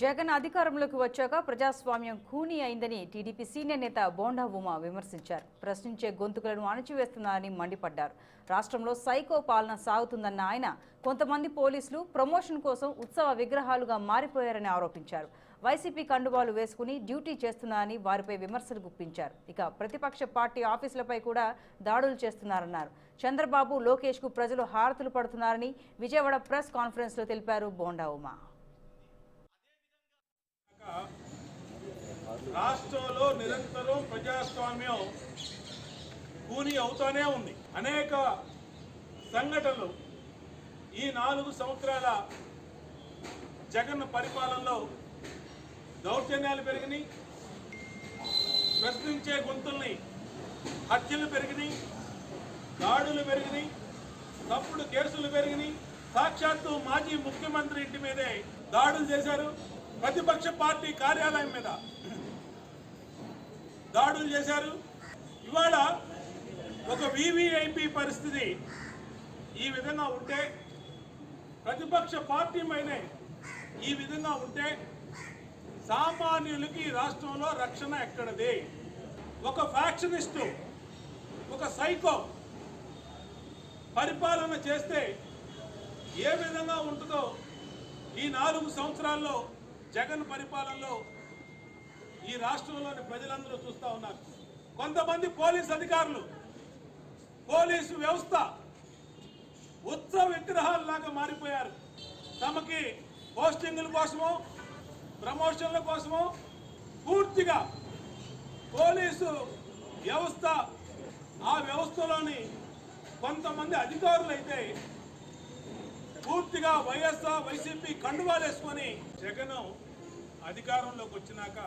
జగన్ అధికారంలోకి వచ్చాక ప్రజాస్వామ్యం ఖూనీ అయిందని టీడీపీ సీనియర్ నేత బోండా ఉమా విమర్శించారు. ప్రశ్నించే గొంతుకులను అణచివేస్తున్నారని మండిపడ్డారు. రాష్ట్రంలో సైకో పాలన సాగుతుందన్న ఆయన కొంతమంది పోలీసులు ప్రమోషన్ కోసం ఉత్సవ విగ్రహాలుగా మారిపోయారని ఆరోపించారు. వైసీపీ కండువాలు వేసుకుని డ్యూటీ చేస్తున్నారని వారిపై విమర్శలు గుప్పించారు. ఇక ప్రతిపక్ష పార్టీ ఆఫీసులపై కూడా దాడులు చేస్తున్నారన్నారు. చంద్రబాబు లోకేష్కు ప్రజలు హారతులు పడుతున్నారని విజయవాడ ప్రెస్ కాన్ఫరెన్స్లో తెలిపారు బోండా ఉమా. రాష్ట్రంలో నిరంతరం ప్రజాస్వామ్యం కూని అవుతూనే ఉంది. అనేక సంఘటనలు ఈ నాలుగు సంవత్సరాల జగన్ పరిపాలనలో దౌర్జన్యాలు పెరిగినాయి. ప్రశ్నించే గొంతుల్ని హత్యలు పెరిగినాయి. దాడులు పెరిగినాయి. తప్పుడు కేసులు పెరిగినాయి. సాక్షాత్తు మాజీ ముఖ్యమంత్రి ఇంటి మీదే దాడులు చేశారు. ప్రతిపక్ష పార్టీ కార్యాలయం మీద దాడులు చేశారు. ఇవాళ ఒక వివిఐపి పరిస్థితి ఈ విధంగా ఉంటే ప్రతిపక్ష పార్టీ మీదే ఈ విధంగా ఉంటే సామాన్యులకి రాష్ట్రంలో రక్షణ ఎక్కడది? ఒక ఫ్యాక్షనిస్టు ఒక సైకో పరిపాలన చేస్తే ఏ విధంగా ఉంటుందో ఈ నాలుగు సంవత్సరాల్లో జగన్ పరిపాలనలో ఈ రాష్ట్రంలోని ప్రజలందరూ చూస్తూ ఉన్నారు. కొంతమంది పోలీస్ అధికారులు పోలీసు వ్యవస్థ ఉత్సవ విగ్రహాలలాగా మారిపోయారు. తమకి పోస్టింగుల కోసమో ప్రమోషన్ల కోసమో పూర్తిగా పోలీసు వ్యవస్థ ఆ వ్యవస్థలోని కొంతమంది అధికారులు అయితే పూర్తిగా వైఎస్ఆర్ వైసీపీ కండువాలేసుకొని జగన్ అధికారంలోకి వచ్చినాక